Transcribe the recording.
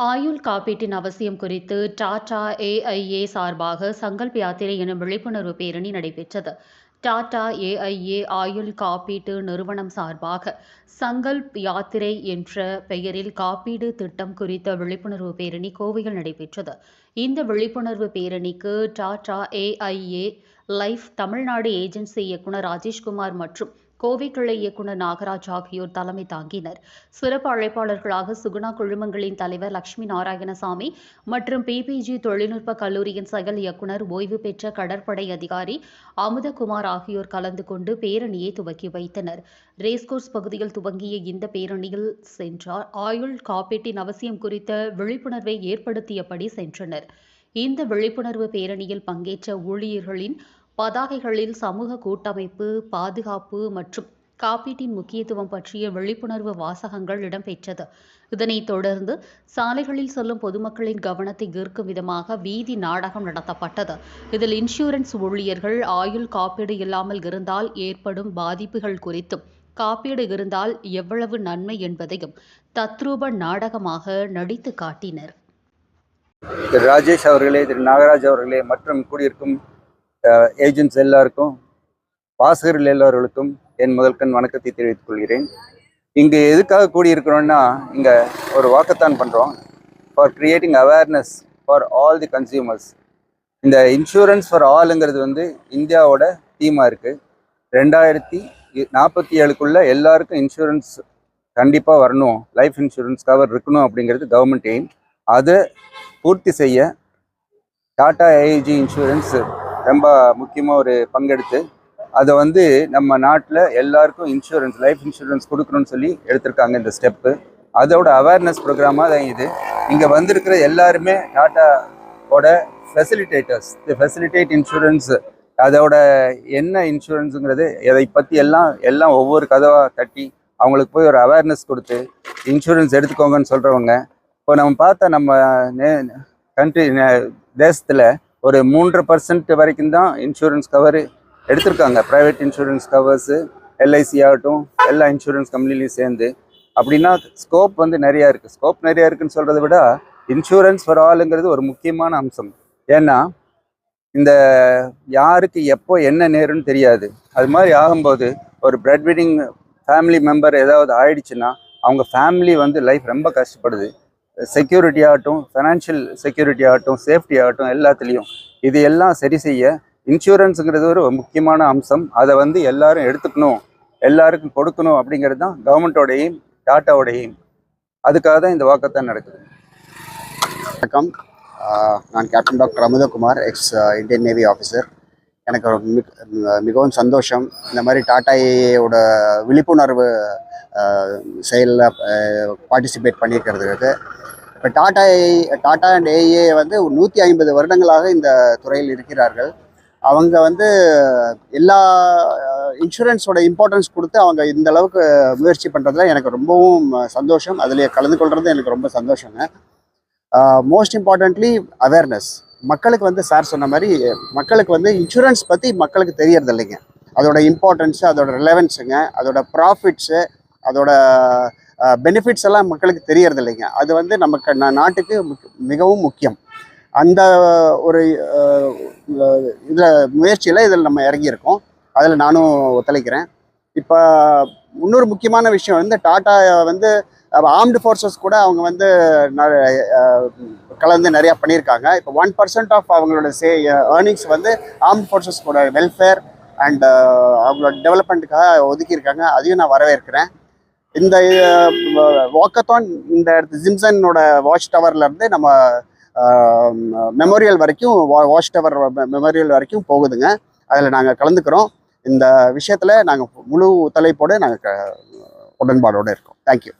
ஆயுள் காப்பீட்டின் அவசியம் குறித்து டாடா ஏஐஏ சார்பாக சங்கல்ப் யாத்திரை எனும் விழிப்புணர்வு பேரணி நடைபெற்றது. டாடா ஏஐஏ ஆயுள் காப்பீட்டு நிறுவனம் சார்பாக சங்கல்ப் யாத்திரை என்ற பெயரில் காப்பீடு திட்டம் குறித்த விழிப்புணர்வு பேரணி கோவையில் நடைபெற்றது. இந்த விழிப்புணர்வு பேரணிக்கு Tata AIA life Tamil Nadu agency இயக்குனர் ராஜேஷ்குமார் மற்றும் கோவை கிளை இயக்குனர் நாகராஜ் ஆகியோர் தலைமை தாங்கினர். சிறப்பு அழைப்பாளர்களாக சுகுணா குழுமங்களின் தலைவர் லட்சுமி நாராயணசாமி மற்றும் பிபிஜி தொழில்நுட்ப கல்லூரியின் செயல் இயக்குனர் ஓய்வு பெற்ற கடற்படை அதிகாரி அமுதகுமார் ஆகியோர் கலந்து கொண்டு பேரணியை துவக்கி வைத்தனர். ரேஸ்கோர்ஸ் பகுதியில் துவங்கிய இந்த பேரணியில் சென்றார். ஆயுள் காப்பீட்டின் அவசியம் குறித்த விழிப்புணர்வை ஏற்படுத்தியபடி சென்றனர். இந்த விழிப்புணர்வு பேரணியில் பங்கேற்ற ஊழியர்களின் பதாகைகளில் சமூக கூட்டமைப்பு பாதுகாப்பு மற்றும் காப்பீட்டின் முக்கியத்துவம் பற்றிய விழிப்புணர்வு வாசகங்கள் இடம்பெற்றது. இதனைத் தொடர்ந்து சாலைகளில் செல்லும் பொதுமக்களின் கவனத்தை ஈர்க்கும் விதமாக வீதி நாடகம் நடத்தப்பட்டது. இதில் இன்சூரன்ஸ் ஊழியர்கள் ஆயுள் காப்பீடு இல்லாமல் இருந்தால் ஏற்படும் பாதிப்புகள் குறித்தும் காப்பீடு இருந்தால் எவ்வளவு நன்மை என்பதையும் தத்ரூப நாடகமாக நடித்து காட்டினர். திரு ராஜேஷ் அவர்களே திரு நாகராஜ் அவர்களே மற்றும் கூடியிருக்கும் ஏஜென்ட்ஸ் எல்லாருக்கும் வாசகர்கள் எல்லோர்களுக்கும் என் முதல்கண் வணக்கத்தை தெரிவித்துக் கொள்கிறேன். இங்கு எதுக்காக கூடியிருக்கிறோம்னா இங்கே ஒரு வாக்கத்தான் பண்ணுறோம் for creating awareness for all the consumers இந்த இன்சூரன்ஸ் ஃபார் ஆளுங்கிறது வந்து இந்தியாவோட தீமாக இருக்குது ரெண்டாயிரத்தி நாற்பத்தி ஏழுக்குள்ள எல்லாருக்கும் இன்சூரன்ஸ் கண்டிப்பாக வரணும். லைஃப் இன்சூரன்ஸ் கவர் இருக்கணும் அப்படிங்கிறது கவர்மெண்ட் எய்ம் அதை பூர்த்தி செய்ய டாடா ஏஐஜி இன்சூரன்ஸ் ரொம்ப முக்கியமாக ஒரு பங்கெடுத்து அதை வந்து நம்ம நாட்டில் எல்லாருக்கும் இன்சூரன்ஸ் லைஃப் இன்சூரன்ஸ் கொடுக்கணும்னு சொல்லி எடுத்திருக்காங்க இந்த ஸ்டெப்பு அதோட அவேர்னஸ் ப்ரோக்ராமாக தான் இது. இங்கே வந்திருக்கிற எல்லாருமே டாட்டாவோட ஃபெசிலிட்டேட்டர்ஸ் தி ஃபெசிலிட்டேட் இன்சூரன்ஸ் அதோட என்ன இன்சூரன்ஸுங்கிறது இதை பற்றி எல்லாம் எல்லாம் ஒவ்வொரு கதவாக தட்டி அவங்களுக்கு போய் ஒரு அவேர்னஸ் கொடுத்து இன்சூரன்ஸ் எடுத்துக்கோங்கன்னு சொல்கிறவங்க இப்போ நம்ம பார்த்தா நம்ம கண்ட்ரி தேசத்தில் ஒரு மூன்று பர்சன்ட் வரைக்கும் தான் இன்சூரன்ஸ் கவர் எடுத்திருக்காங்க. ப்ரைவேட் இன்சூரன்ஸ் கவர்ஸு எல்ஐசி ஆகட்டும் எல்லா இன்சூரன்ஸ் கம்பெனிலையும் சேர்ந்து. அப்படின்னா ஸ்கோப் வந்து நிறையா இருக்குது ஸ்கோப் நிறையா இருக்குதுன்னு சொல்கிறத விட இன்சூரன்ஸ் ஃபார் ஆளுங்கிறது ஒரு முக்கியமான அம்சம். ஏன்னா இந்த யாருக்கு எப்போ என்ன நேரும்னு தெரியாது. அது மாதிரி ஆகும்போது ஒரு பிரெட் விடிங் ஃபேமிலி மெம்பர் ஏதாவது ஆயிடுச்சுன்னா அவங்க ஃபேமிலி வந்து லைஃப் ரொம்ப கஷ்டப்படுது. செக்யூரிட்டி ஆகட்டும் ஃபினான்ஷியல் செக்யூரிட்டி ஆகட்டும் சேஃப்டி ஆகட்டும் எல்லாத்துலேயும் இது எல்லாம் சரி செய்ய இன்சூரன்ஸுங்கிறது ஒரு முக்கியமான அம்சம். அதை வந்து எல்லாரும் எடுத்துக்கணும் எல்லாருக்கும் கொடுக்கணும் அப்படிங்கிறது தான் கவர்மெண்ட்டோடையும் டாட்டாவோடையும். அதுக்காக தான் இந்த வாக்கத்தான் நடக்குது. வணக்கம். நான் captain doctor Amuthakumar ex Indian navy officer எனக்கு மிகவும் சந்தோஷம். இந்த மாதிரி டாட்டாயோட ஏஏயோட விழிப்புணர்வு செயலில் பார்ட்டிசிபேட் பண்ணியிருக்கிறதுக்கு. இப்போ Tata A Tata and A A வந்து நூற்றி ஐம்பது வருடங்களாக இந்த துறையில் இருக்கிறார்கள். அவங்க வந்து எல்லா இன்சூரன்ஸோட இம்பார்ட்டன்ஸ் கொடுத்து அவங்க இந்த அளவுக்கு முயற்சி பண்ணுறதுல எனக்கு ரொம்பவும் சந்தோஷம். அதில் கலந்து கொள்வது எனக்கு ரொம்ப சந்தோஷங்க. மோஸ்ட் இம்பார்ட்டன்ட்லி அவேர்னஸ் மக்களுக்கு வந்து சார் சொன்ன மாதிரி மக்களுக்கு வந்து இன்சூரன்ஸ் பற்றி மக்களுக்கு தெரியறது இல்லைங்க அதோட இம்பார்ட்டன்ஸு அதோட ரிலவன்ஸுங்க அதோட ப்ராஃபிட்ஸு அதோட பெனிஃபிட்ஸ் எல்லாம் மக்களுக்கு தெரியறது இல்லைங்க அது வந்து நமக்கு நாட்டுக்கு முக்- மிகவும் முக்கியம். அந்த ஒரு இதில் முயற்சியில் இதில் நம்ம இறங்கியிருக்கோம். அதில் நானும் ஒத்துழைக்கிறேன். இப்போ இன்னொரு முக்கியமான விஷயம் வந்து டாட்டா வந்து ஆர்ம்டு ஃபோர்ஸஸ் கூட அவங்க வந்து கலந்து நிறையா பண்ணியிருக்காங்க. இப்போ ஒன் பர்சன்ட் ஆஃப் அவங்களோட சே ஏர்னிங்ஸ் வந்து ஆர்ம்டு ஃபோர்ஸஸ் கூட வெல்ஃபேர் அண்ட் அவங்களோட டெவலப்மெண்ட்டுக்காக ஒதுக்கியிருக்காங்க. அதையும் நான் வரவேற்கிறேன். இந்த வாக்கத்தான் இந்த இடத்து ஜிம்சனோட வாட்ச் டவர்லேருந்து நம்ம மெமோரியல் வரைக்கும் வாட்ச் டவர் மெமோரியல் வரைக்கும் போகுதுங்க. அதில் நாங்கள் கலந்துக்கிறோம். இந்த விஷயத்தில் நாங்கள் முழு ஒத்துழைப்போடு நாங்கள் உடன்பாடோடு இருக்கோம். தேங்க்யூ